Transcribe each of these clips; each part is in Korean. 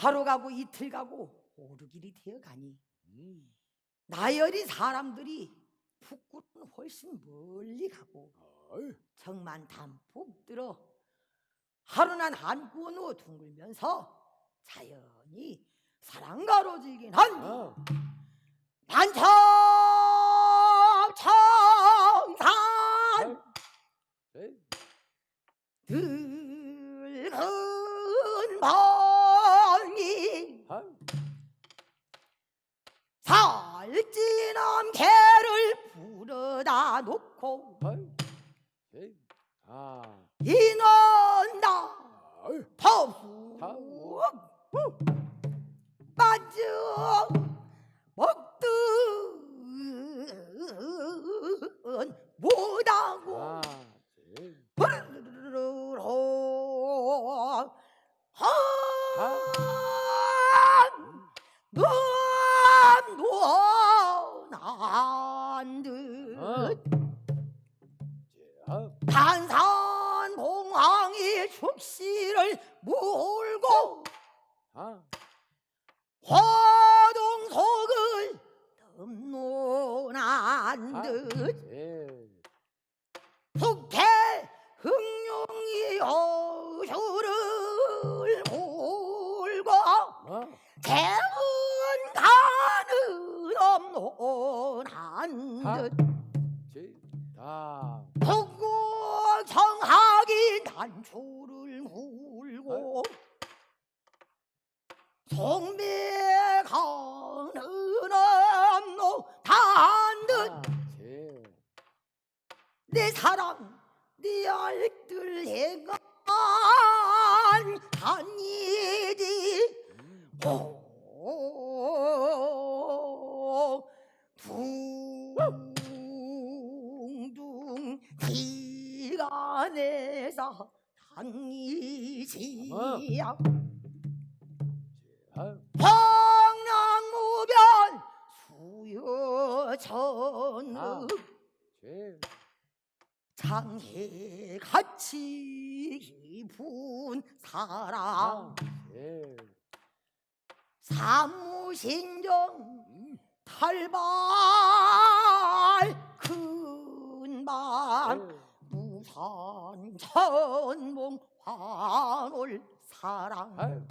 하루 가고 이틀 가고 오르길이 되어 가니 음. 나열이 사람들이 북구는 훨씬 멀리 가고. 정만 담푹 들어 하루난 한구노 둥글면서 자연히 사랑가로 즐긴 한 어. 반참 인원다 아이. 더욱 빠져 엄론한 아. 듯 제. 다. 북구 정학이 단추를 물고 송 당이지야 아. 황랑무변 아. 수여천읍 제. 장해 같이 깊은 사랑 아. 제. 사무신정 음. 탈발. 무 산 천봉 환올 사랑 아유.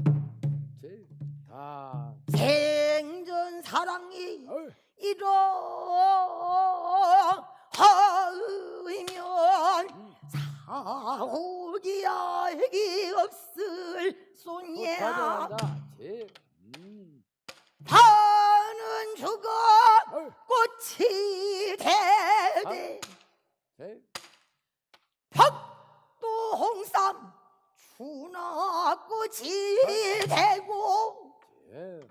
제. 다. 생전 사랑이 어이. 이러하면 음. 사오기 알기 없을 또 손이야 가져간다. 제. 음. 죽어. 꽃이 되되 제. 벽도 홍삼 추나 꽃이 되고 제.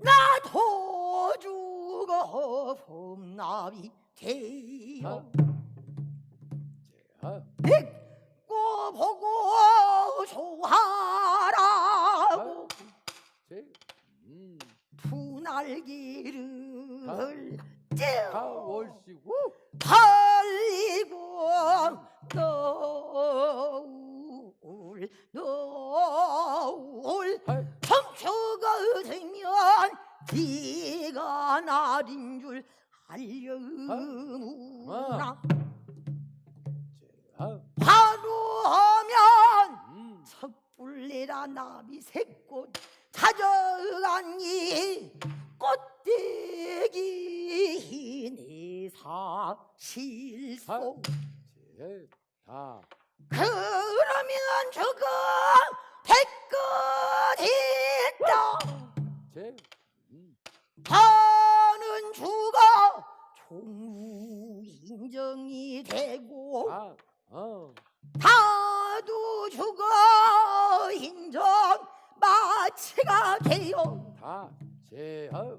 나도 죽어 봄나비 되어 아. 제. 아. 뵙고 보고 좋아라고 제. 음. 분할기를 다쭉 월시고. 달리고 노을 노을. 청초가 되면 비가 날인 줄 알려무나 제. 아. 하루하면 음. 섣불리라 나비 새 제. 다. 그러면 죽어 있다 제. 음. 죽어 종무 인정이 되고 아. 어. 다도 죽어 인정 마치가 되어 다. 제. 아.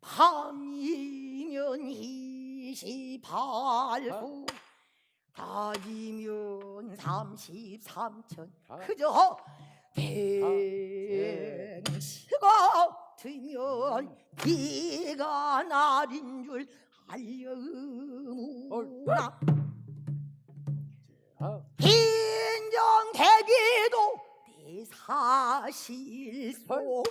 밤이면 이 십팔후 낮이면 삼십삼천 아. 그저 예. 댕시가 들면 비가 날인 줄 알려무나 아. 인정 대비도 내 사실소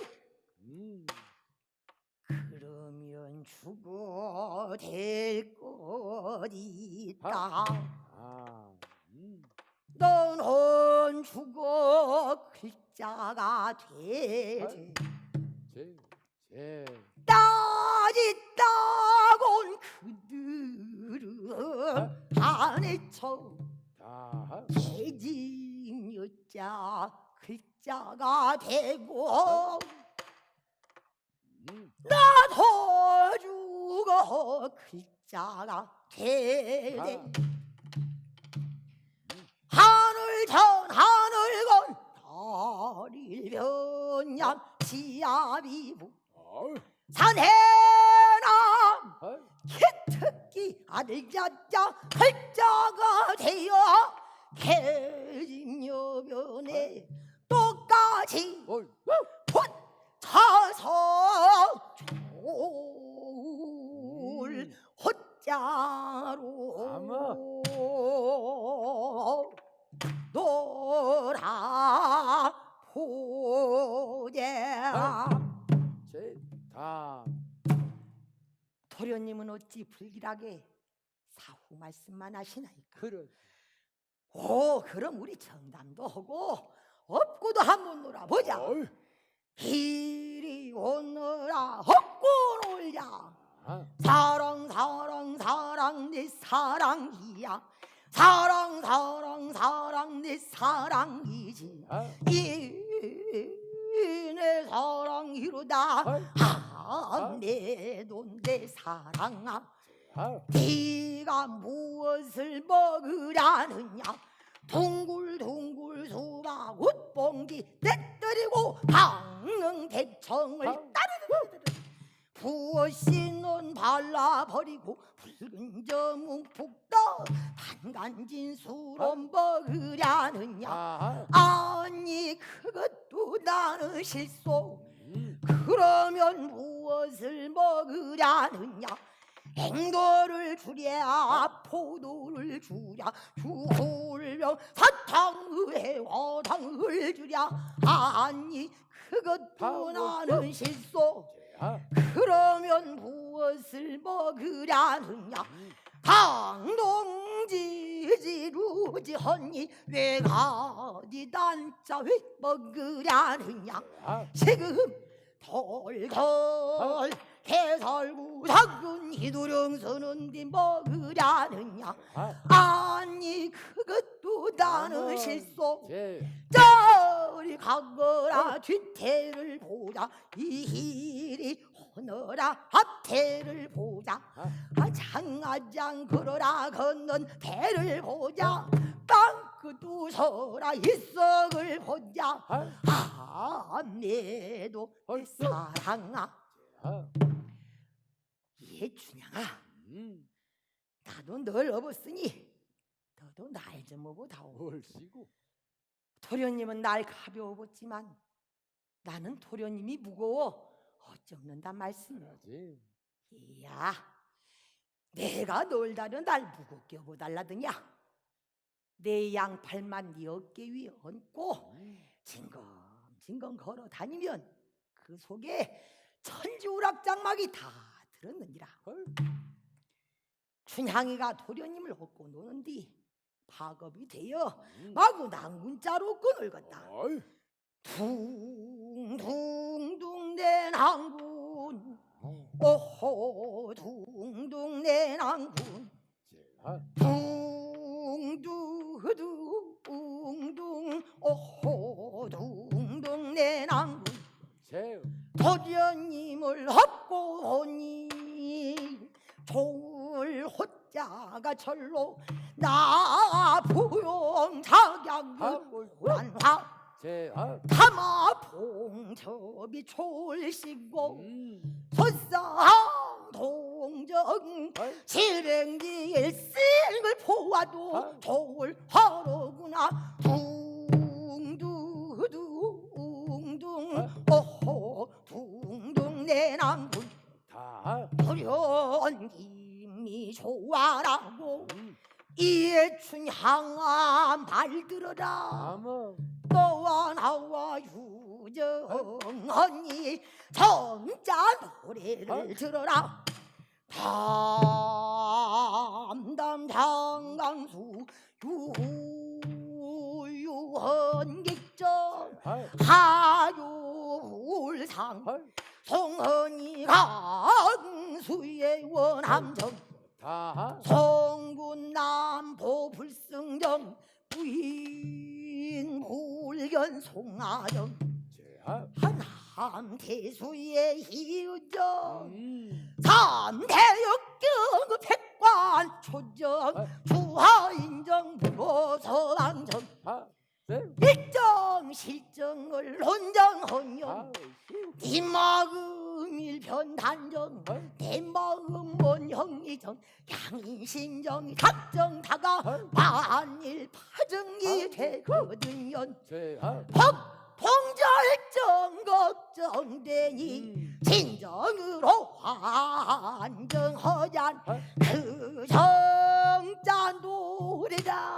음. 그러면 죽어 될 것이다 아. 음. 너는 죽어 글자가 되지 제. 제. 따지다곤 그들은 안에 쳐 다. 개징여자 글자가 되고 글자가 되네 아. 하늘 전 하늘 건 지아비부 어이. 산해남 어이. 기특기 아들 자자 글자가 되어 개진여변에 똑같이 자로 놀아보자 제. 다. 도련님은 어찌 불길하게 사후 말씀만 하시나이까 그렇지. 오 그럼 우리 정담도 하고 업고도 한번 놀아보자. 이리 오너라 업고 놀자 아. 사랑 사랑 사랑 내 사랑이야 사랑 사랑 사랑 내 사랑이지 아. 이내 사랑이로다 어이. 아내돈내 사랑아 아. 네가 무엇을 먹으라느냐 둥글둥글 수박 웃봉지 떼뜨리고 강릉 대청을 아우. 따르르르르 부엇이 넌 발라버리고 붉은 저문 푹떠 반간진 수론 먹으려느냐? 아. 아니 그것도 나는 실소. 음. 그러면 무엇을 먹으려느냐? 행도를 주랴 포도를 주랴 주홀병 사탕의 화탕을 주랴. 아니 그것도 아우, 나는 실소. 아. 그러면 무 엇을 먹으려느냐 음. 강동지지루지 허니 왜 가지 단자 왜 먹으려느냐 아. 지금 덜덜 해설구 작은 희두령 서는 뒤 먹으려느냐 아. 아니 그것도 나는 아무. 실소 제. 저리 가거라 뒤태를 보자 이리 오너라 앞태를 보자 아. 아 장아장 걸어라 건넌 태를 보자 땅끝도 서라 이석을 보자 아. 아 내도 어이. 사랑아 아. 예 춘향아 음. 나도 널 업었으니 너도 날 좀 업어 다오 얼씨구. 도련님은 날 가벼워 봤지만 나는 도련님이 무거워 어쩌는단 말씀이야 그러지. 이야 내가 놀다는 날 무겁게 업어달라더냐 내 양팔만 네 어깨 위에 얹고 음. 징검징검 걸어 다니면 그 속에 천지우락장막이 다 들었느니라 헐. 춘향이가 도련님을 얻고 노는디 파겁이 되어 음. 마구 난군자로 끈을 어이. 둥둥둥 내 어. 오호 둥둥 내 난군 제. 아. 둥두둥 둥 오호 둥둥 내 제. 도련님을 업고 오니 좋을 호자가 절로 나 부용 작양군 어이. 실행지에 쓸걸 보아도 아. 좋을 하로구나 둥두둥둥 아. 오호 둥둥 내 남군 다. 도련님이 좋아라고 음. 이춘향아 말 들어라. 너와 나와 정헌이 정자 노래를 어? 들어라 담담 장강수 유유헌 객정 아, 하유울상 아, 송헌이 강수의 원함정 다 송군 남포 불승정 부인 불견 송하정 한함 태수의 희우정 음, 삼대역경 백관 초정 아. 주하인정 부로서 걱정되니 음. 진정으로 환정허얀 어? 그 성자 노래라